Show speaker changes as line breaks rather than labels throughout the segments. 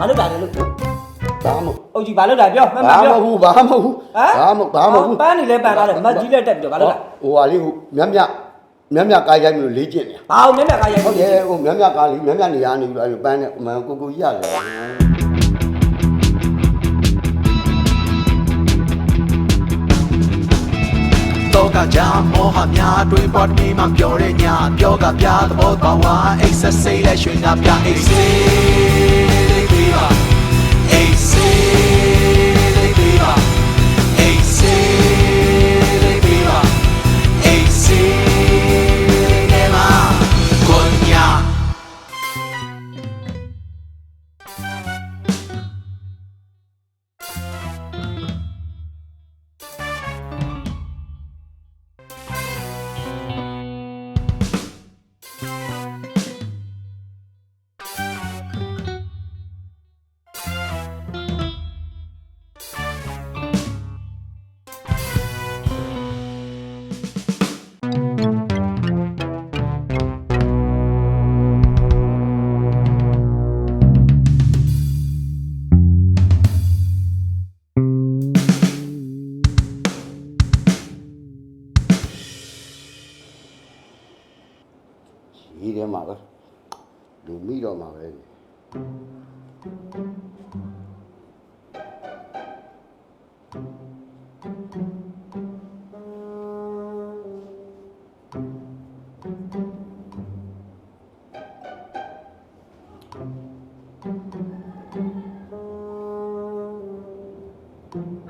ဘာလုပ်တာလဲလို့
ဘာမဟုတ်
အုတ်ကြီးဘာလုပ်တာပြောမှန်မှ
ဘာ
န်
မ
ပြော
ဟုတ်ဘာမဟုတ်
ဟမ်
ဘာမဟုတ်ဘာမဟုတ်
ပန်းနေလဲပန်းသွားတယ်မတ်ကြီးလက်တက်ပြီးတော့ဘာလုပ်လဲ
ဟိုဟာလေးဟိုမြတ်မြတ်မြတ်မြတ်ကားရိုက်ပြီးတော့လေးကျင့်နေ
ဘာအောင်မျက်နှာကရိုက်
ဟုတ်တယ်ဟိုမြတ်မြတ်ကားလေးမြတ်မြတ်နေရာနေပြီးတော့အဲ့လိုပန်းနဲ့အမှန်ကိုကိုကြီးရတယ်
တော့ကကြမောဟများတွင်ပွားတစ်နေမှပြောတဲ့ညာပြောကပြသဘောပါဝါအိတ်ဆက်စိတ်လက်ရွှင်ကပြအိတ်စိတ် စေးလေး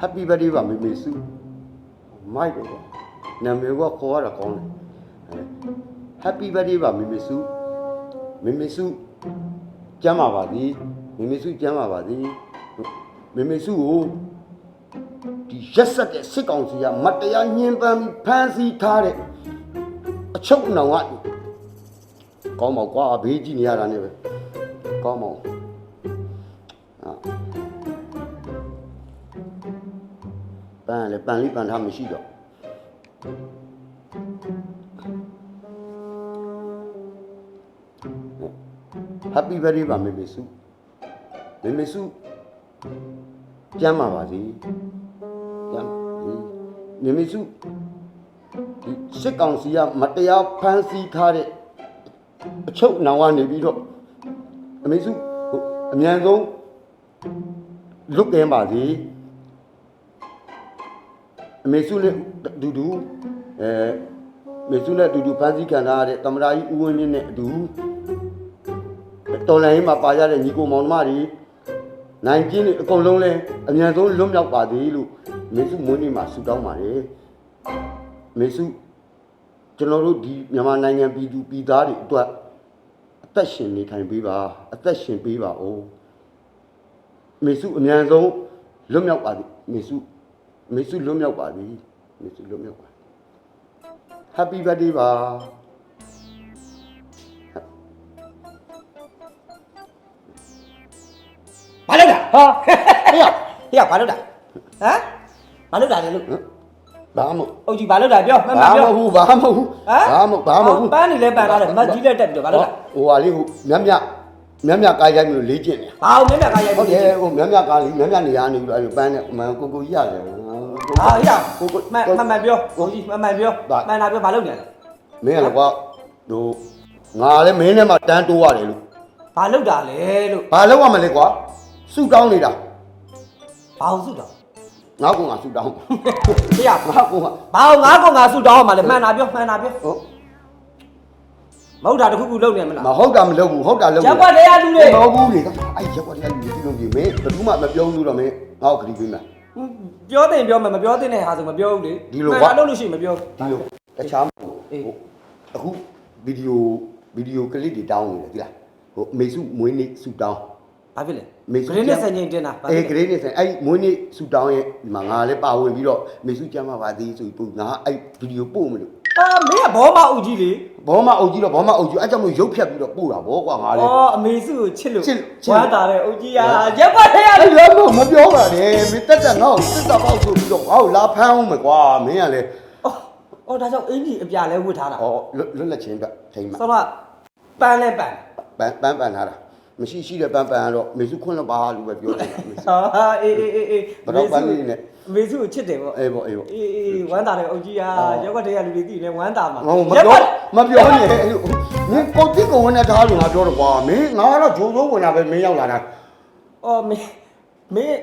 Happy birthday ပါမေမေစုမိုက်တော့နာမည်ကခေါ်ရတာကောင်းတယ်အဲ Happy birthday ပါမေမေစုမေမေစုကျမ်းပါပါသည်မေမေစုကျမ်းပါပါသည်မေမေစုကိုဒီရက်ဆက်တဲ့စစ်ကောင်စီကမတရားညှဉ်းပန်းပြီးဖမ်းဆီးထားတဲ့အချုပ်အနှောင်ကကောင်းပါကွာဘေးကြည့်နေရတာနဲ့ပဲကောင်းပါ ပန်းလေပန်းလေးပန်းထားမရှိတော့ Happy birthday ပါမေမေစုမေမေစုကျမ်းပါပါစေကျမ်းပါစေမေမေစုဒီစစ်ကောင်စီကမတရားဖမ်းဆီးထားတဲ့အချုပ်နောင်ကနေပြီးတော့အမေစုဟိုအမြန်ဆုံးလွတ်ကင်းပါစေအ မေစုနဲ့အတူတူအဲမေစုနဲ့အတူတူဖမ်းဆီးခံထားရတဲ့တမရာကြီးဦးဝင်းမြင့်နဲ့အတူတော်လိုင်းမှာပါရတဲ့ညီကိုမောင်နှမတွေနိုင်ကျင်းတွေအကုန်လုံးလဲအမြန်ဆုံးလွတ်မြောက်ပါသေးလို့မေစုမွေးနေ့မှာဆုတောင်းပါတယ်မေစုကျွန်တော်တို့ဒီမြန်မာနိုင်ငံပြည်သူပြည်သားတွေအတွက်အသက်ရှင်နေထိုင်ပေးပါအသက်ရှင်ပေးပါဦးမေစုအမြန်ဆုံးလွတ်မြောက်ပါသည်မေစု မေစုလွတ်မြောက်ပါသည်မေစုလွတ်မြောက်ပါ Happy birthday ပါ
ဘာလုပ်တာ
ဟာ
ဟေးဟေးဘာလုပ်တာဟမ်ဘာလုပ်တာလဲလို့
ဘာမဟုတ်
အုတ်ကြီးဘာလုပ်တာပြောမှန်မှ
ဘာ
န်
မ
ပြော
ဟုတ်ဘူးဘာမဟုတ်ဘူး
ဟမ်
ဘာမဟုတ်ဘာမဟုတ်ဘူး
ပန်းနေလဲပန်းလာတယ်မတ်ကြီးလက်တက်ပြီးတော့ဘာလုပ်တာ
ဟိုဟာလေးဟိုမြတ်မြတ်မြတ်မြတ်ကားရိုက်မျိုးလေးကျင့်နေ
ဘာအောင်မျက်မျက်ကားရိုက်
ဟုတ်တယ်ဟိုမြတ်မြတ်ကားလေးမြတ်မြတ်နေရာနေပြီးတော့အဲ့လိုပန်းနဲ့အမှန်ကိုကိုကြီးရတယ်
ဟာ ဟေးမှန်မှန်မှန်ပြောအုတ်ကြီးမှန်မှန်ပြောမှန်လာပြောဘာလုပ်နေလဲ
မင်းကလည်းကွာဟိုငါလည်းမင်းနဲ့မှတန်းတိုးရတယ်လို့
ဘာလုပ်တာလဲလို့
ဘာလုပ်ရမလဲကွာဆူတောင်းနေတာ
ဘာအောင်စုတောင်း
ငါကငါဆူတောင်း
ဟေး
ငါကငါ
ဘာအောင်ငါကောင်ငါစုတောင်းအောင်မလဲမှန်တာပြောမှန်တာပြော
ဟုတ်
မဟုတ်တာတခုခုလုပ်နေမလား
မဟုတ်တာမလုပ်ဘူးဟုတ်တာလုပ်
ရက်ကွက်တရားလူတွေ
မဟုတ်ဘူးလေအဲ့ရက်ကွက်တရားလူတွေဒီလိုကြီးမင်းဘယ်သူမှမပြောဘူးတော့မင်းငါ့ကိုခရီးပေးမယ်
ပြောတင်ပြောမယ်မပြောတင်တဲ့ဟာဆိုမပြောဘူးလေ
ဒီလို
မှန်
ကွာ
တာလုပ်လို့ရှိရင်မပြော
ဒီလိုတခြားမဟုတ်
အေး
ဟိုအခုဗီဒီယိုဗီဒီယိုကလစ်တွေတောင်းနေတယ်ဒီလားဟိုအမေစုမွေးနေ့ဆူတောင်း
ဘာဖြစ်လဲ
မေစု
ဂရင်းနဲ့စံချိန်တင်တာဘာ
အေး
ဖြစ်
ဂ
လဲ
ရေးနေဆိုင်အဲ့မွေးနေ့ဆူတောင်းရဲ့ဒီမှာငါလည်းပါဝင်ပြီးတော့မေစုကျမ်းပါပါသေးဆိုပြီးပို့ငါအဲ့ဗီဒီယိုပို့မလို့
အာမင်းကဘောမအုပ်ကြီးလေ
ဘောမအုပ်ကြီးတော့ဘောမအုပ်ကြီးအဲ့ကြောင့်မို့ရုပ်ဖြတ်ပြီးတော့ပို့တာဗောကွာငါလည်း
အော်အမေစုကိုချစ်လို့
ချစ်ချစ်
ဝမ်းတာတဲ့အုပ်ကြီးကရက်ကွက်တရားလူ
အဲ့လိုတော့မပြောပါနဲ့မင်းတက်တက်ငါ့ကိုစစ်တာပေါက်ဆိုပြီးတော့ငါ့ကိုလာဖမ်းအောင်မယ်ကွာမင်းကလည်း
အော်အော်ဒါကြောင့်အင်ကြီးအပြာလဲဝတ်ထားတာ
ဩလွတ်လွတ်လက်ချင်းပြထိမ့်မှာ
ဆောတော့ပန်းလဲပန်း
ပန်းပန်းပန်းထားတာမရှိရှိတဲ့ပန်းပန်းကတော့မေစုခွန်းလပါလို့ပဲပြောနေတာမေစု
ဟာအေးအေးအေးအေး
ဘယ်တော့ပန်းလေးနဲ့
မေစုကိုချစ်တယ်ပေါ့
အေးပေါ့အေးပေါ့
အေးအေးအေးဝမ်းသာတယ်အုတ်ကြီးဟာ
အော်
ရက်ွက်တည်းကလူတွေသိနေဝမ်းသာမှာ
ဟောမ
ရက်
ပြော
ကွက်
မပြောနဲ့မင်းကိုတိကိုဝင်နေထားလို့ငါပြောတော့ကွာမင်းငါကတော့ဂျုံစိုးဝင်လာပဲမင်းရောက်လာတာ
အော်မင်းမင်း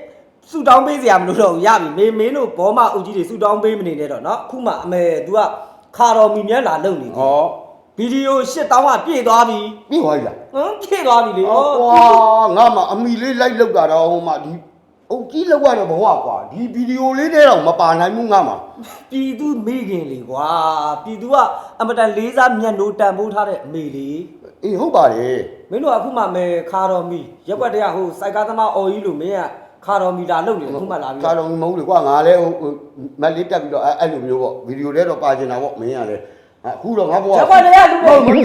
ဆူတောင်းပေးစရာမလိုတော့ဘူးရပြီမင်းမင်းတို့ဘောမအုတ်ကြီးတွေဆူတောင်းပေးမနေနဲ့တော့เนาะအခုမှအမေ तू ကခါတော်မီမြက်လာလုံနေတယ်
ဟော
ဗီဒီယို8000ကပြည့်သွားပြီ
ပြီးသွားပြီလား
ဟမ်ပြည့်သွားပြီလေ
ဟောကွာငါမှအမီလေးလိုက်လောက်တာတော့ဟိုမှဒီ အုတ်ကြီးလောက်ရတဲ့ဘဝကွာဒီဗီဒီယိုလေးတဲ့တော့မပါနိုင်ဘူးငါမှ
ပြည်သူမိခင်လေကွာပြည်သူကအမတန်လေးစားမျက်နှိုးတန်ဖိုးထားတဲ့အမေလေ
အေးဟုတ်ပါတယ်
မင်းတို့ကအခုမှမဲခါတော်မီရက်ွက်တည်းကဟိုစိုက်ကားသမားအော်ကြီးလို့မင်းကခါတော်မီလာလုံနေတယ်အခုမှလာပြီ
ကာလုံးမဟုတ်လေကွာငါလည်းဟိုဟိုမက်လေးတက်ပြီးတော့အဲ့အဲ့လိုမျိုးပေါ့ဗီဒီယိုလေးတော့ပါကျင်တာပေါ့မင်းကလည်းအခုတော့ငါဘဝ
ရက်ွက်တည်းကလူတွေ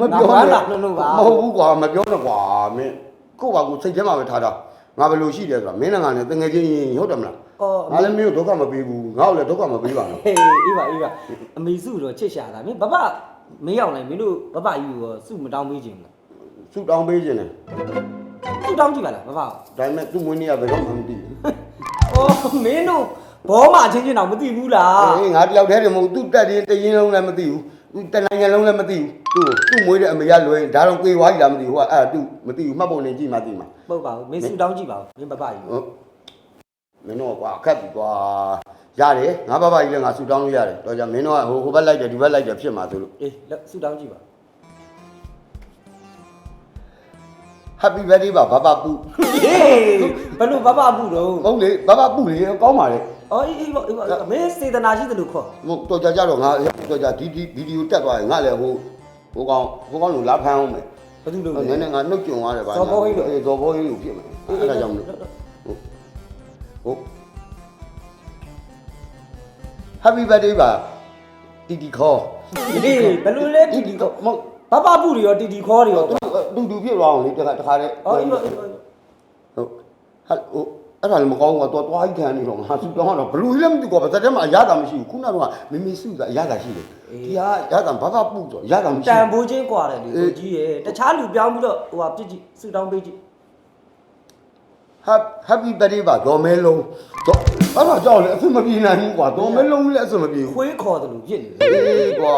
မပြော
ငါ
နဲ့
လာလို့လို့ပါ
မဟုတ်ဘူးကွာမပြောနဲ့ကွာမင်းကိုယ့်ဘာကိုစိတ်ထဲမှာပဲထားတာ ငါဘယ်လိုရှိတယ်ဆိုတာမင်းနဲ့ငါနဲ့တငယ်ချင်းရင်ဟုတ်တယ်မလား
အော်
ငါလည်းမင်းကိုဒုက္ခမပေးဘူးငါ့ကိုလည်းဒုက္ခမပေးပါနဲ့
ဟေးအေးပါအေးပါအမေစုတော့ချစ်ရှာတာမင်းဘဘမင်းရောက်လိုက်မင်းတို့ဘဘကြီးကိုစုမတောင်းပေးခြင်းလား
ဆူတောင်းပေးခြင်းတယ်
စုတောင်းကြည့်ပါလားဘဘကို
ဒါပေမဲ့သူ့မွေးနေ့ကဘယ်တော့မှမသိဘူး
အော်မင်းတို့ဘောမချင်းချင်းတော့မသိဘူးလား
အေးငါတယောက်တည်းတည်းမဟုတ်သူ့တက်ရင်တရင်လုံးလည်းမသိဘူးသူ တနိုင်ငံလုံးလည်းမသိဘူးသူ့သူ့မွေးတဲ့အမေကလွယ်ဒါတော့ပြေးသွားပြီလားမသိဘူးဟိုကအဲ့ဒါသူမသိဘူးမှတ်ပုံနေကြည့်မှသိမှာ
ပုတ်ပါဘူးမင်းစုတောင်းကြည့်ပါဦးမင်းဘဘကြီးကို
ဟုတ်မင်းတို့ကွာအခက်ပြီကွာရတယ်ငါဘဘကြီးလည်းငါဆူတောင်းလို့ရတယ်တော့ကြမင်းတို့ကဟိုဟိုဘက်လိုက်တယ်ဒီဘက်လိုက်တယ်ဖြစ်မှာဆိုလို့
အေးလက်စုတောင်းကြည့်ပါ
Happy birthday ပါဘဘပူ
ဟေးဘယ်လိုဘဘဘူးတော့
ဟုတ်လေဘဘပူလေကောင်းပါလေ
အော်အေးအေးပေါ့အေးပေါ့မင်းစေတနာရှိတယ်လို့ခေါ်
ဟိုတော်ကြကြတော့ငါတော်ကြဒီဒီဗီဒီယိုတက်သွားရင်ငါလည်းဟိုဟိုကောင်ဟိုကောင်လို့လာဖမ်းအောင်မယ်
ဘာလို့လုပ်
န
လဲ
ည်းနည်းငါနှုတ်ကြုံရတယ်ဗျာ
ဇော်ဘောဟင်းလို့
အေးဇော်ဘောဟင်းလို့ဖြစ်မယ်အဲ့ဒါကြောင့်မလို့ဟုတ်ဟုတ် Happy birthday ပါတီတီခေါ်
ဟေးဘယ်လိုလဲတီတီခေါ်
မဟုတ်
ဘဘဘူးတွေရောတီတီခေါ်တွေရော
တူတူဖြစ်သွားအောင်လေတခါတခါတည်း
အော်အေးပေါ့အေးပေါ့
ဟုတ်ဟာဟို အဲ့ဒါလည်းမကောင်းဘူးကွာတော်တွားကြီးခံနေတော့ငါစုတောင်းတော့ဘလူးလည်းမသိကွာဗသက်ထဲမှာအရသာမရှိဘူးခုနကတော့မမေစုကအရသာရှိတယ်ဒီဟာရသာဘာသာပူဆိုရသာမရှိ
တန်
ဘူး
ဖိုးချင်းกว่าတယ်လေကိုကြီးရဲ့တခြားလူပြောင်းပြီးတော့ဟိုဟာပြစ်ကြည့်စုတောင်းပေးကြည့်
Happy birthday ပါဒေါ်မဲလုံးတော့အဲ့ဒါကြောက်လေအဆင်မပြေနိုင်ဘူးကွာဒေါ်မဲလုံးလည်းအဆင်မပြေဘူး
ခွေးခေါ်တယ်လို့ဖြစ်နေတယ်
အေးကွာ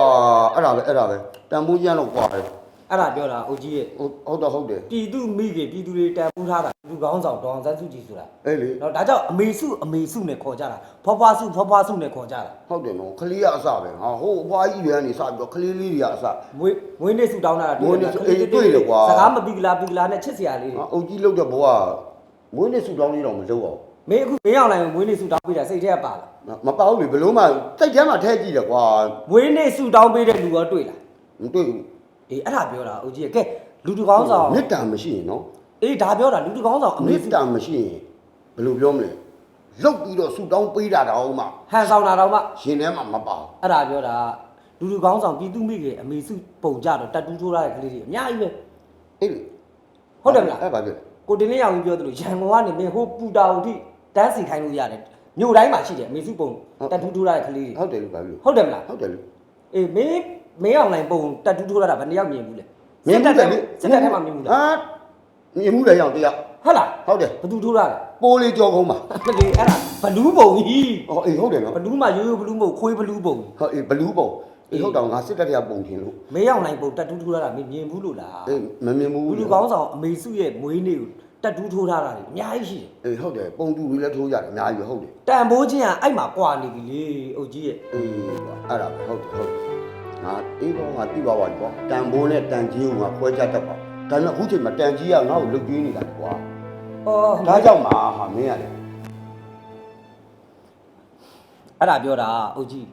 အဲ့ဒါပဲအဲ့ဒါပဲတန်ဖိုးကျန်းတော့ကွာတယ်
အဲ့ဒါပြောတာအုတ်ကြီးရဲ့
ဟုတ်တော့ဟုတ်တယ်
ပြည်သူမိခင်ပြည်သူတွေတန်ဖိုးထားတာလူကောင်းဆောင်ဒေါအောင်ဆန်းစုကြည်ဆိုတာ
အေးလေ
နော်ဒါကြောင့်အမေစုအမေစုနဲ့ခေါ်ကြတာဖွားဖွားစုဖွားဖွားစုနဲ့ခေါ်ကြတာ
ဟုတ်တယ်နော်ခလေးကအစပဲဟာဟိုအဖွားကြီးတွေကနေစပြီးတော့ခလေးလေးတွေကအစ
မွေးမွေးနေ့စုတောင်းတာ
မွေးနေ့စုအေးတွေ့တယ်ကွာ
စကားမပြီးကလားပြီးကလားနဲ့ချစ်စရာလေးတွေ
ဟာအုတ်ကြီးလောက်တဲ့ဘဝမွေးနေ့ဆူတောင်းလေးတော့မလုပ်အောင်
မင်းအခုမင်းအောင်လိုက်မွေးနေ့စုတောင်းပေးတာစိတ်ထဲကပါလား
မပေါ့လေဘလို့မှစိတ်ထဲမှာထဲကြည့်တယ်ကွာ
မွေးနေ့စုတောင်းပေးတဲ့လူရောတွေ့လား
မတွေ့ဘူး
အေးအဲ့ဒါပြောတာအုတ်ကြီးရဲ့ကဲလူတူကောင်းဆောင်
မေတ္တာမရှိရင်နော်
အေးဒါပြောတာလူတူကောင်းဆောင်အမေ
မေ
စု
တ္တာမရှိရင်ဘယ်လိုပြောမလဲလုတ်ပြီးတော့ဆူတောင်းပေးတာတော့မှ
ဟန်ဆောင်တာတော့မှ
ရှင်ထဲမှာမပေါ့
အဲ့ဒါပြောတာလူလူကောင်းဆောင်ပြည်သူမိခင်အမေစုပုံကြတော့တက်တူးထိုးထားတဲ့ကလေးတွေအများကြီးပဲ
အေးလေ
ဟုတ်တယ်မလား
အဲ့ပါပြည့်
ကိုတင်လေးရောင်ကြီးပြောသလိုရန်ကုန်ကနေမင်းဟိုပူတာဦးထိတန်းစီခိုင်းလို့ရတယ်မြို့တိုင်းမှာရှိတယ်အမေစုပုံတက်တူးထိုးထားတဲ့ကလေးတွေ
ဟုတ်တယ်လို့ပါပြည့်
ဟုတ်တယ်မလား
ဟုတ်တယ်လို့
အေးမင်း မင်းအောင်လိုင်းပုံတက်တူးထိုးထားတာဘယ်နှယောက်မြင်ဘူးလဲ
မြင်မှုတယ်လေ
စက်တက်ထဲမှာမြင်ဘူးလား
ဟာမြင်မှုတယ်ရောင်တရား
ဟုတ်လား
ဟုတ်တယ်
ဘယ်သူထိုးထားလဲ
ပိုးလေးကြောကုန်းပါ
မလေးအဲ့ဒါဘလူးပုံကြီး
ဟောအေးဟုတ်တယ်နော်
ဘလူးမှာရိုးရိုးဘလူးမဟုတ်ခွေးဘလူးပုံ
ဟုတ်အေးဘလူးပုံအေးဟုတ်တော့ငါစစ်တပ်တရားပုံထင်လို့
မင်းအောင်လိုင်းပုံတက်တူးထိုးထားတာမင်းမြင်ဘူးလို့လား
အေးမမြင်ဘူး
လူလူကောင်းဆောင်အမေစုရဲ့မွေးနေ့ကိုတက်တူးထိုးထားတာတွေအများကြီးရှိတယ်
အေးဟုတ်တယ်ပုံတူတွေလည်းထိုးကြတယ်အများကြီးပဲဟုတ်တယ်
တန်ဖိုးချင်းကအဲ့မှာကွာနေပြီလေအုတ်ကြီးရဲ့
အေးအဲ့ဒါပဲဟုတ်တယ်ဟုတ်တယ် ငါအေးတော့ငါသိပါပါကွာတန်ဘိုးနဲ့တန်ကြီးကိုငါခွဲခြားတတ်ပါဒါပေမဲ့အခုချိန်မှာတန်ကြီးကငါ့ကိုလုတ်ကျွေးနေတာကွာ
အော်
ဒါကြောင့်မှာဟာမင်းရတယ်
အဲ့ဒါပြောတာအုတ်ကြီး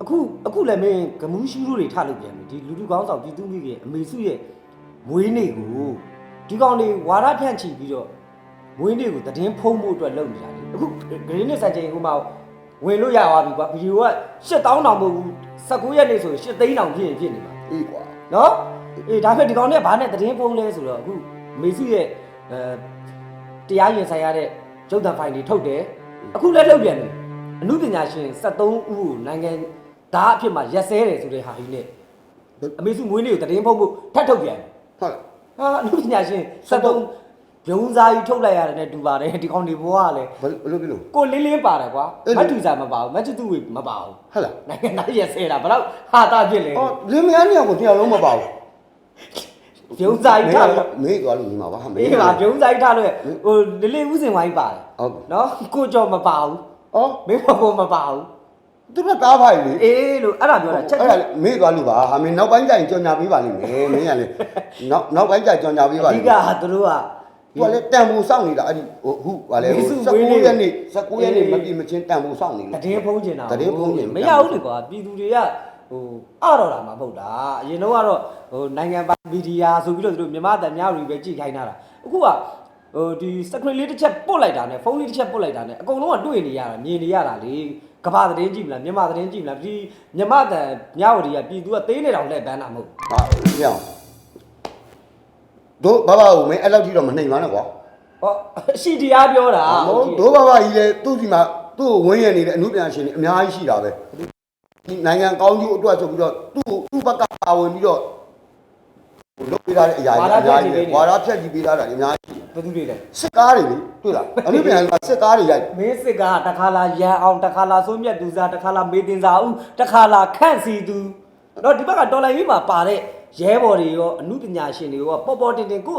အခုအခုလည်းမင်းဂမူးရှူးတို့တွေထလုပ်ပြန်ပြီဒီလူလူကောင်းဆောင်ပြည်သူမိခင်အမေစုရဲ့မွေးနေ့ကိုဒီကောင်တွေဝါရဖြန့်ချီပြီးတော့မွေးနေ့ကိုသတင်းဖုံးဖို့အတွက်လုပ်နေတာလေအခုဂရင်းနဲ့စံချိန်ဟိုမှာဝင်လို့ရသွားပြီကွာဗီဒီယိုက8000တောင်မဟုတ်ဘူး 19ရက်နေ့ဆိုရင်8000တောင်ဖြစ်ရင်ဖြစ်နေမှာ
အေးကွာ
နော်အေးဒါပေမဲ့ဒီကောင်တွေကဘာနဲ့သတင်းပုံလဲဆိုတော့အခုမေစုရဲ့အဲတရားရင်ဆိုင်ရတဲ့ရုပ်သံဖိုင်တွေထုတ်တယ်အခုလည်းထုတ်ပြန်တယ်အမှုပညာရှင်73ဦးကိုနိုင်ငံသားအဖြစ်မှာရက်စဲတယ်ဆိုတဲ့ဟာကြီးနဲ့အမေစုမွေးနေ့ကိုသတင်းပုံဖို့ထပ်ထုတ်ပြန်တယ်
ဟုတ်လား
ဟာအမှုပညာရှင်73 ဘုံစားကြီးထုတ်လိုက်ရတယ်နဲ့တူပါတယ်ဒီကောင်ဒီဘွားကလည်း
ဘယ်လိုဖြစ်လို့
ကိုလင်းလင်းပါတယ်ကွာ
အဲ့
မ
လေ
တ်တူစာမပါဘူးမတ်တူသူဝေမပါဘူး
ဟုတ်လား
နိုင်ငံသားရက်ဆဲတာဘယ်တော့ဟာတာပြစ်လဲ
အော်လင်းမယားနှစ်ယောက်ကိုတရားလုံးမပါဘူး
ဘုံစားကြီးထားလို့
မေးသွားလို့ညီမပါဟာမေး
အေးပါဘုံစားကြီးထားလို့ဟိုလင်းလင်းဥစဉ်ဝိုင်းပါတယ်
ဟုတ်
နော်ကိုကြော်မပါဘူး
အော်
မင်းမပေါ်မပါဘူး
သူတို့တားဖိုင်လေ
အေးလို့အဲ့ဒါပြောတာချက်
အဲ့ဒါလေမေးသွားလို့ပါဟာမင်းနောက်ပိုင်းကျရင်ကြော်ညာပေးပါလိမ့်မယ်မင်းကလေနောက်နောက်ပိုင်းကျကြော်ညာပေးပါ
အ
လိ
ဓိ
မ့်
က
မယ်
ဟာသူတို့က
သူကလည်းတန်ဖိုးစောင့်နေတာအဲ့ဒီဟိုအခုဗာလေဟို19ရက်နေ့19ရက်နေ့မပြည့်မချင်းတန်ဖိုးစောင့်နေ
တ
လို့
ည်င်းဖုံးကျင်တာ
တည်င်းဖုံးကျင်
မရဘူးလေကွာပြည်သူတွေကဟိုအတော့တာမှမဟုတ်တာအရင်တော့ကတော့ဟိုနိုင်ငံပါမီဒီယာဆိုပြီးတော့သူတို့မြန်မာတန်များတွေပဲကြည့်ခိုင်းတာအခုကဟိုဒီ screen လေးတစ်ချက်ပုတ်လိုက်တာနဲ့ဖုန်းလေးတစ်ချက်ပုတ်လိုက်တာနဲ့အကုန်လုံးကတွေ့နေရတာမြင်နေရတာလေကဘာသတင်းကြည့်မလားမြန်မာသတင်းကြည့်မလားဒီမြန်မာတန်မြဝတီကပြည်သူကသေးနေတောင်လှည့်ပန်းတာမဟုတ်
ဟာပြောင်း တို့ဘာဘာကိုမင်းအဲ့လောက်ကြီးတော့မနှိမ်ပါနဲ့ကွာ
ဟောအရှိတရားပြောတာ
မဟုတ်တို့ဘာဘာကြီးလေသူ့စီမှာသူ့ကိုဝင်းရနေတဲ့အမှုပြန်ရှင်တွေအများကြီးရှိတာပဲဒီနိုင်ငံကောင်းကျိုးအတွက်ဆိုပြီးတော့သူ့ကိုသူ့ဘက်ကပါဝင်ပြီးတော့ဟိုလုပ်ပေးထားတဲ့အရာကြီးအများကြီးပဲဝါရဖြတ်ကြည့်ပေးထားတာအများကြီး
ဘယ်သူတွေလဲ
စစ်ကားတွေလေတွေ့လားအမှုပြန်ကစစ်ကားတွေရိုက်
မင်းစစ်ကတခါလာရန်အောင်တခါလာစိုးမြတ်သူစားတခါလာမေတင်စာဦးတခါလာခန့်စီသူတော့ဒီဘက်ကတော်လိုင်းရေးမှာပါတဲ့ ရဲဘော်တွေရောအမှုပညာရှင်တွေရောပေါ်ပေါ်တင်တင်ကို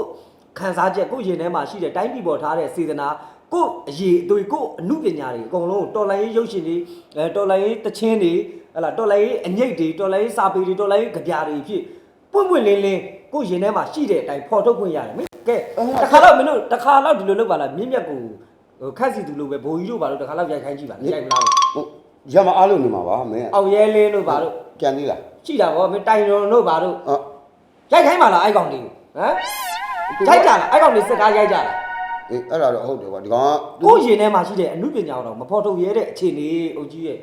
ခံစားချက်ကိုရင်ထဲမှာရှိတဲ့တိုင်းပြည်ပေါ်ထားတဲ့စေတနာကိုအရေးအသွေးကိုအမှုပညာတွေအကုန်လုံးတော်လိုင်းရေးရုပ်ရှင်တွေအဲတော်လိုင်းရေးတချင်းတွေဟလာတော်လိုင်းရေးအငိတ်တွေတော်လိုင်းရေးစာပေတွေတော်လိုင်းရေးကြပြတွေဖြစ်ပွင့်ပွင့်လင်းလင်းကိုရင်ထဲမှာရှိတဲ့အတိုင်းဖော်ထုတ်ခွင့်ရတယ်မင်းကဲတခါတော့မင်းတို့တခါတော့ဒီလိုလုပ်ပါလားမြင့်မြတ်ကိုဟိုခက်စီသူလိုပဲဘိုးကြီးတို့ဘာလို့တခါတော့ရိုက်ခိုင်းကြည့်ပါလားရိုက်မလား
ဟိုရမအားလို့နေမှာပါမင်း
အောင်ရဲလင်းတို့ဘာလို့
ကြံသေးလား
ရှိတာဗောမင်းတိုင်ရုံတို့ဘာလို့
အော်
ရိုက်ခိုင်းပါလားအိုက်ကောင်လေးကိုဟမ်ရိုက်ကြလားအိုက်ကောင်လေးစကားရိုက်ကြလား
အေးအဲ့ဒါတော့ဟုတ်တယ်ကွာဒီကောင်က
ကိုယ့်ရင်ထဲမှာရှိတဲ့အမှုပညာတော့မဖော်ထုတ်ရဲတဲ့အခြေအနေအုပ်ကြီးရဲ့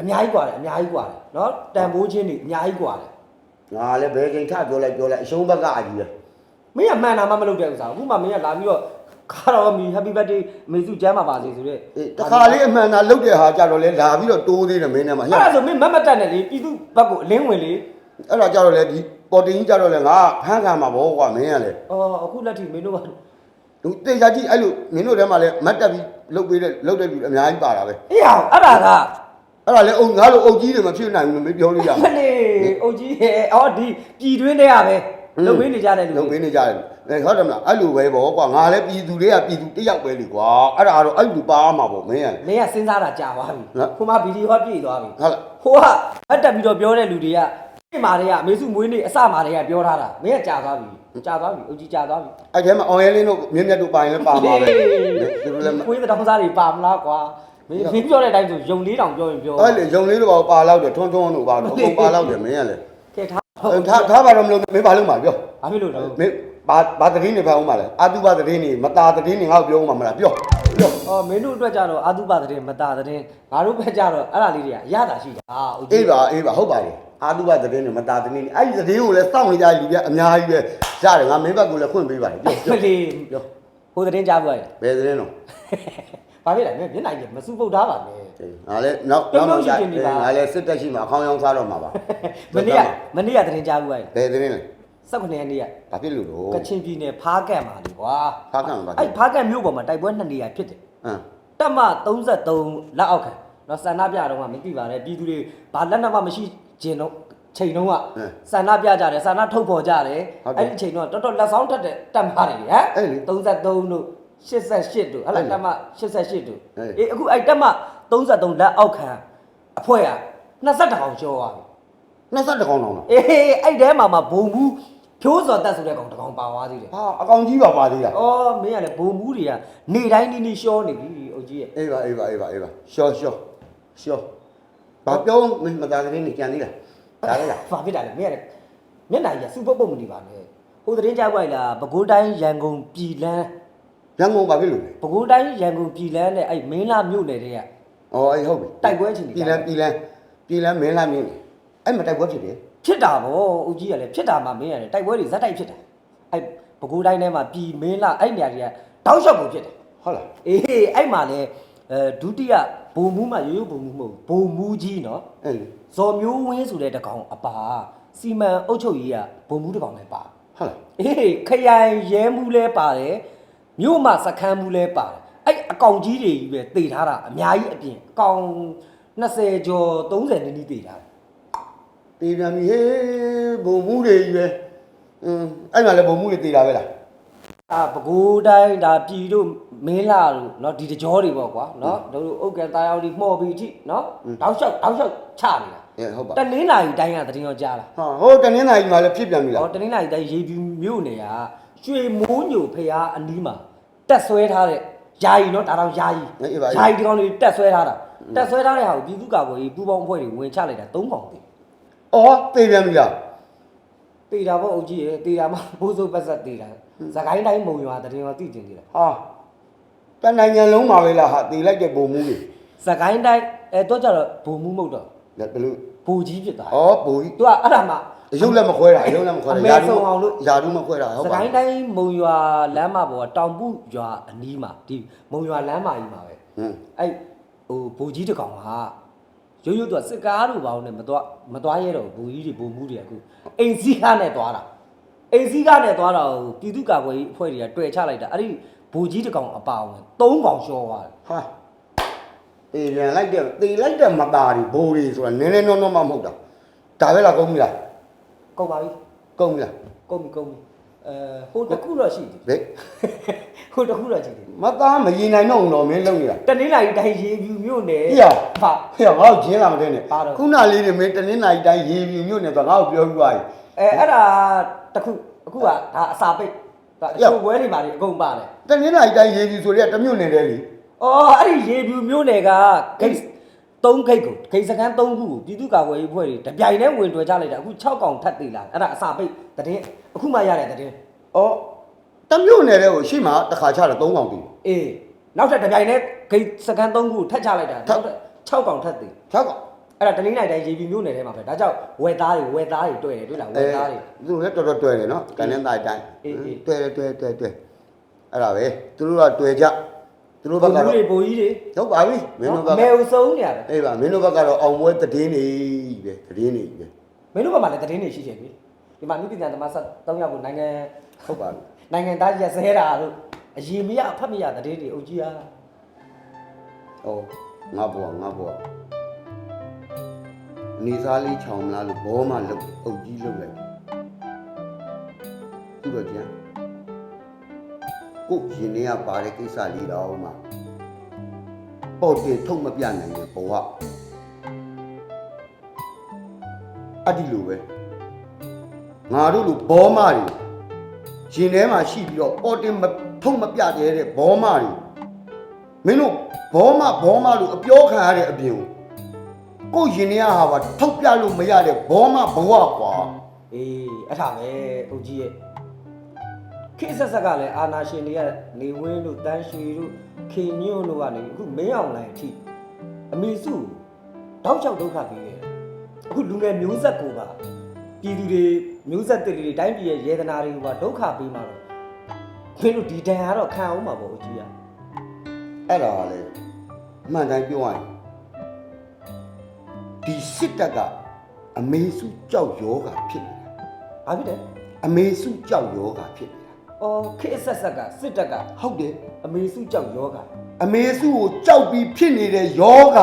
အများကြီးกว่าတယ်အများကြီးกว่าတယ်เนาะတန်ဖိုးချင်းတွေအများကြီးกว่าတယ်
ငါလည်းဘယ်ချိန်ထပြောလိုက်ပြောလိုက်အရှုံးဘက်ကအကြီးပဲ
မင်းကမှန်တာမှမလုပ်တဲ့ဥစ္စာအခုမှမင်းကလာပြီးတော့ ခါတော်မီ Happy Birthday မေစုကျမ်းပါပါစေဆိုတဲ့
အေးတခါလေးအမှန်သာလုတ်တဲ့ဟာကြတော့လေလာပြီးတော့တိုးသေးတယ်မင်းနဲ့မှာ
အဲ့ဒါဆိုမင်းမတ်မတ်တက်နဲ့လေပြည်သူဘက်ကိုအလင်းဝင်လေ
အဲ့ဒါကြတော့လေဒီပေါ်တင်ကြီးကြတော့လေငါဖမ်းခံမှာဗောကွာမင်းကလေ
အော်အခုလက်ထိမင်းတို့က
သူတေချာကြီးအဲ့လိုမင်းတို့ထဲမှာလည်းမတ်တက်ပြီးလုတ်ပေးတဲ့လုတ်တဲ့လူအများကြီးပါတာပဲ
အေးဟာအဲ့ဒါက
အဲ့ဒါလေအုံငါတို့အုပ်ကြီးတွေမဖြစ်နိုင်ဘူးလို့မပြောလို့ရ
မ
မှာ
လေးအုတ်ကြီးရဲ့အော်ဒီပြည်တွင်းထဲရပဲလုပ်ပေးနေကြတဲ့လူ
လုတ်ပေးနေကြတယ်အဲ ဟုတ်တယ်မလားအဲ့လိုပဲဗောကွာငါလည်းပြည်သူတွေကပြည်သူတစ်ယောက်ပဲလေကွာအဲ့ဒါကတော့အဲ့လူပါမှာဗောမင်းကလေ
မင်းကစဉ်းစားတာကြာသွားပြီ
နော်
ခုမှဗီဒီယိုကပြည့်သွားပြီ
ဟုတ်လား
ဟိုကအတက်ပြီးတော့ပြောတဲ့လူတွေကပြည့်မာတွေကအမေစုမွေးနေ့အစမာတွေကပြောထားတာမင်းကကြာသွားပြီကြာသွားပြီအုတ်ကြီးကြာသွားပြီ
အဲ့ထဲမှာအောင်ရဲလင်းတို့မြင့်မြတ်တို့ပါရင်လည်းပါမှာပဲသူတို့လည်း
ခွေးတဲ့တောင်စားတွေပါမလားကွာမင်းမင်းပြောတဲ့အတိုင်းဆိုယုံလေးတောင်ပြောရင်ပြော
အဲ့လေယုံလေးတို့ပါပါလောက်တယ်ထွန်းထွန်းတို့ပါတော့အကုန်ပါလောက်တယ်မင်းကလေ
ကဲထား
ထားထားပါတော့မလို့မင်းဘာလို့မှာပြော
ဘာဖြစ်လို့လဲ
မင်း ဘာဘာတတိနေဖတ်အောင်ပါလဲအာတုဘတတိနေမတာတတိနေငါ့ကိုပြောအောင်ပါမလားပြောပြော
အော်မင်းတို့အတွက်ကြတော့အာတုပသတင်းမတာသတင်းငါတို့ဘက်ကြတော့အဲ့ဒါလေးတွေကရတာရှိတာအိုအေးကြီး
ပါအေးပါဟုတ်ပါတယ်အာတုဘတတိနေမတာတတိနေအဲ့ဒီတတိကိုလည်းစောင့်နေကြလူပြအများကြီးပဲရတယ်ငါမင်းဘက်ကိုလည်းခွင့်ပေးပါတယ်ပြော
မ
ပြော
လေး
ပြော
ဟိုသတင်းကြားဘူးလား
ဘယ်သတင်းတော့
ဘာဖြစ်လဲမင်းမျက်နှာကြီးမစူပုတ်ထားပါနဲ့
ငါလည်းနောက်နောက်
မှကြာ
ငါလည်းစစ်တက်ရှိမှာအခေါင်းရောင်းစားတော့မှာပါ
မနေ့ကမနေ့ကသတင်းကြားဘူးလား
ဘယ်သတင်းလဲ
19ရက်နေ့က
ဘာဖြစ်လို့တော့
ကချင်ပြည်နယ်ဖားကန့်မှာလေကွာ
ဖားခံမှာပါ
အဲ့ဖားကန့်မြို့ပေါ်မှာတိုက်ပွဲနှစ်နေရာဖြစ်တယ်
ဟမ်
တက်မ33လက်အောက်ခံနော်ဆန္ဒပြတော့မှမသိပါနဲ့ပြည်သူတွေဘာလက်နက်မှမရှိခြင်းတော့ချိန်တော့ကဆန္ဒပြကြတယ်ဆန္ဒထုတ်ဖော်ကြတယ်အဲ့ဒီချိန်တော့တော်တော်လက်ဆောင်ထက်တဲ့တက်မတွေဟမ်
အဲ့လေ
33တို့88တို့ဟဲ့လားတက်မ88တို့
အေး
အေးအခုအဲ့တက်မ33လက်အောက်ခံအဖွဲ့က20တောင်ကျော်သွားပြီ
နှစ်ဆက်တစ်ကောင်တော့နော်
အေးအဲ့ထဲမှာမှဘုံဘူး ဖြိုးစော်တက်ဆိုတဲ့ကောင်တစ်ကောင်ပါသွားသေးတယ်
ဟာအကောင်ကြီးပါပါသေးတာ။
အော်မင်းကလည်းဘုံဘူးတွေကနေတိုင်းနီးနီးရှောနေပြီအုတ်ကြီးရဲ့
အေးပါအေးပါအေးပါအေးပါရှော့ရှော့ရှော့ဘာပြောမင်းမသားကလေးနေကြံသေးလားဒါလည်းလား။
ဘာဖြစ်တာလဲမင်းကလည်းမျက်နှာကြီးကစူပုတ်ပုတ်မနေပါနဲ့။ဟိုသတင်းကြားပွိုက်လားပဲခူးတိုင်းရန်ကုန်ပြည်လန်း
ရန်ကုန်ဘာဖြစ်လို့လဲ
ပဲခူးတိုင်းရန်ကုန်ပြည်လန်းနဲ့အဲ့မင်းလာမြို့နယ်တွေက။
အော်အေးဟုတ်ပြီ
တိုက်ပွဲချင်းတွေ
ပြည်လန်းပြည်လန်းပြည်လန်းမင်းလာမြင့်တယ်အဲ့မှာတိုက်ပွဲဖြစ်တယ်
ဖြစ်တာဗောအုတ်ကြီးကလည်းဖြစ်တာမှမင်းကလည်းတိုက်ပွဲတွေဇက်တိုက်ဖြစ်တာ။အဲ့ပဲခူးတိုင်းထဲမှာပြည်မင်းလာအဲ့နေရာတွေကတောက်လျှောက်ကိုဖြစ်တယ်
ဟုတ်လား။
အေးအဲ့မှာလည်းအဲဒုတိယဘုံမူးမှရိုးရိုးဘုံမူးမဟုတ်ဘူးဘုံမူးကြီးနော်
အဲ့လေ
ဇော်မျိုးဝင်းဆိုတဲ့တကောင်အပါစီမံအုပ်ချုပ်ရေးကဘုံမူးတကောင်လည်းပါ
ဟဟုတ်လား
အေးခရိုင်ရဲမှုလဲပါတယ်မြို့မှာစခန်းမှုလဲပါတယ်အဲ့အကောင်ကြီးတွေကြီးပဲတေထားတာအများကြီးအပြင်အကောင်20ကျော်30နီးနီးတေထားတယ်
တေးပြန်ပြီဟေးဘုံမှုတွေကြီးပဲအင်းအဲ့မှာလည်းဘုံမှုတွေတေးတာပဲလား
အာပဲခူးတိုင်းဒါပြည်တို့မင်းလာတို့เนาะဒီတကြောတွေပေါ့ကွာเนาะတို့တို့ဥက္ကဋ္ဌတာယောက်ဒီမှော်ပြီးအထိเนาะတောက်လျှောက်တောက်လျှောက်ချနေတာ
အဲဟုတ်ပါ
တနင်္လာရီတိုင်းကတရင်ရောကြားလား
ဟာဟိုတနင်္လာရီမှာလည်းဖြစ်ပြန်ပြီလား
ဟောတနင်္လာရီတိုင်းရေပြူမြို့နယ်ကရွှေမိုးညိုဖျားအနီးမှာတက်ဆွဲထားတဲ့ယာယီเนาะဒါတော့ယာယီ
အေးပါ
ယာယီဒီကောင်တွေတက်ဆွဲထားတာတက်ဆွဲထားတဲ့ဟာကိုပြည်သူ့ကာကွယ်ရေးပူးပေါင်းအဖွဲ့တွေဝင်ချလိုက်တာ၃ပေါင်တည်
အော်တေးပြန်ပြီလား
တေတာပေါ့အုပ်ကြီးရေတေတာမှဘိုးစိုးပတ်ဆက်တေတာသခိုင်းတိုင်းမုံရွာတရင်ရောသိကျင်သေးတာ
ဟာတန်နိုင်ငံလုံးမှာပဲလားဟာတေးလိုက်တဲ့ဘုံမှုတွေ
သခိုင်းတိုင်းအဲတော့ကြတော့ဘုံမှုမဟုတ်တော့
ဒါဘယ်လို
ဘူကြီးဖြစ်သွားတယ်
အော်ဘိုးကြီး
သူကအဲ့ဒါမှ
အယုတ်လည်းမခွဲတာအယုတ်လည်းမခွဲတာ
အမဲဆုံးအောင်လို့
ယာဒူးမခွဲတာဟုတ်
သ
ပါ
ခိုင်းတိုင်းမုံရွာလမ်းမပေါ်ကတောင်ပုရွာအနီးမှာဒီမုံရွာလမ်းမကြီးမှာပဲ
ဟွန်း
အဲ့ဟိုဘူကြီးတစ်ကောင်က ရိုးရိုးသူကစစ်ကားတို့ဘာလို့လဲမသွားမသွားရဲတော့ဘူးဘူကြီးတွေဘူမှုတွေအခုအိမ်စီးကားနဲ့သွားတာအိမ်စီးကားနဲ့သွားတာကိုပြည်သူ့ကာကွယ်ရေးအဖွဲ့တွေကတွေ့ချလိုက်တာအဲ့ဒီဘူကြီးတစ်ကောင်အပါဝင်၃ကောင်ရှော့သွားတယ်
ဟာတေးပြန်လိုက်တဲ့တေးလိုက်တဲ့မသားတွေဘိုးတွေဆိုတာနည်းနည်းနောနောမှမဟုတ်တာဒါပဲလားကုန်ပြီလား
ကုန်ပါပြီ
ကုန်ပြီလား
ကုန်ပြီကုန်ပြီ အဲဟိုတစ်ခုတော့ရှိတယ်
ဘယ်
ဟိုတစ်ခုတော့ရှိတယ်
မသားမရင်နိုင်တော့ဘူးတော့မင်းလုံးနေတာ
တနင်္လာရီတိုင်းရေပြူမြို့နယ်
ဟေ့ရ
ဟာ
ဟေ့ငါ့ကိုဂျင်းလာမတဲ့နဲ့
ပါတော့
ခုနလေးတွေမင်းတနင်္လာရီတိုင်းရေပြူမြို့နယ်ဆိုငါ့ကိုပြောပြီးသွားပြီ
အဲအဲ့ဒါတစ်ခုအခုကဒါအစာပိတ်ဒါအချို့ဘွဲတွေပါလေအကုန်ပါတယ်
တနင်္လာရီတိုင်းရေပြူဆိုတဲ့တမြို့နယ်တည်းလေ
အော်အဲ့ဒီရေပြူမြို့နယ်ကဂိတ် ၃ဂိတ်ကိုဂိတ်စခန်း၃ခုကိုပြည်သူ့ကာကွယ်ရေးအဖွဲ့တွေတပြိုင်တည်းဝင်တွေ့ကြလိုက်တာအခု6កောင်ထပ်သေးလာအဲ့ဒါအစာပိတ်တည်င်းအခုမှရတဲ့တည်င်း
ဩတမြို့နယ်တည်းကိုရှေ့မှာတစ်ခါချတော့၃កောင်ပြီ
အေးနောက်ထပ်တပြိုင်တည်းဂိတ်စခန်း၃ခုကိုထပ်ချလိုက်တာနောက်ထပ်6កောင်ထပ်သေး
6កောင်
အဲ့ဒါတနင်္လာရီတိုင်းရေပြူမြို့နယ်ထဲမှာပဲဒါကြောင့်ဝက်သားတွေဝက်သားတွေတွေ့တယ်တွေ့လားဝ
အဲ
က်သားတွေ
သူတို့လည်းတော်တော်တွေ့တယ်နော်တနင်္လာရီတိုင်း
အေးအေး
တွေ့တယ်တွေ့တယ်တွေ့အဲ့ဒါပဲသူတို့ကတွေ့ကြ သူတို့ဘ
ဘု
က်ံကတော့
ကြီးတွေဘိုးကြီးတွေ
ဟုတ်ပါပြီမင်းတို့ဘက်က
မဲဦးဆုံးနေရတယ်
အေးပါမင်းတို့ဘက်ကတော့အောင်ပွဲတည်င်းနေပဲတည်င်းနေပဲ
မင်းတို့ဘက်မှာလည်းသတင်းတွေရှိချင်ပြီဒီမှာလူပညာသမားဆက်၃ယောက်ကိုနိုင်ငံ
ဟုတ်ပါပြီ
နိုင်ငံသားရက်စဲတာတို့အရင်မရအဖတ်မရသတင်းတွေအုပ်ကြီးအား
ဩငါဘောငါဘောနေစားလေးချောင်မလားလို့ဘောမလုတ်အုပ်ကြီးလုတ်လိုက်သူတော့ကျန် ကိုရင်ထဲကပါတဲ့ကိစ္စလေးတော့မှပေါ်တင်ထုတ်မပြနိုင်တဲ့ဘဝအဲ့ဒီလိုပဲငါတို့လိုဘောမတွေရင်ထဲမှာရှိပြီးတော့ပေါ်တင်မထုတ်မပြတဲ့တဲ့ဘောမတွေမင်းတို့ဘောမဘောမလို့အပြောခံရတဲ့အပြင်ကိုကိုရင်ထဲကဟာပါထုတ်ပြလို့မရတဲ့ဘောမဘဝကွာ
အေးအဲ့ဒါပဲအုပ်ကြီးရဲ့ ခေတ်ဆက်ဆက်ကလည်းအာနာရှင်တွေကနေဝင်းတို့တန်းရွှေတို့ခေညွန့်တို့ကနေအခုမင်းအောင်လိုင်းအထိအမေစုတောက်ချောက်ဒုက္ခပေးတယ်အခုလူငယ်မျိုးဆက်ကိုပါပြည်သူတွေမျိုးဆက်တွေတွေတိုင်းပြည်ရဲ့ယေဒနာတွေကိုပါဒုက္ခပေးမှာတော့မင်းတို့ဒီတန်ကတော့ခံအောင်မှာပေါ့အုပ်ကြီးက
အဲ့ဒါကလေအမှန်တိုင်းပြောရရင်ဒီစစ်တပ်ကအမေစုကြောက်ယောဂဖြစ်နေတာ
ဘာဖြစ်တယ်
အမေစုကြောက်ယောဂဖြစ်နေတာ
အော်ခေတ်ဆက်ဆက်ကစစ်တပ်က
ဟုတ်တယ်
အမေစုကြောက်ယောဂ
အမေစုကိုကြောက်ပြီးဖြစ်နေတဲ့ယောဂ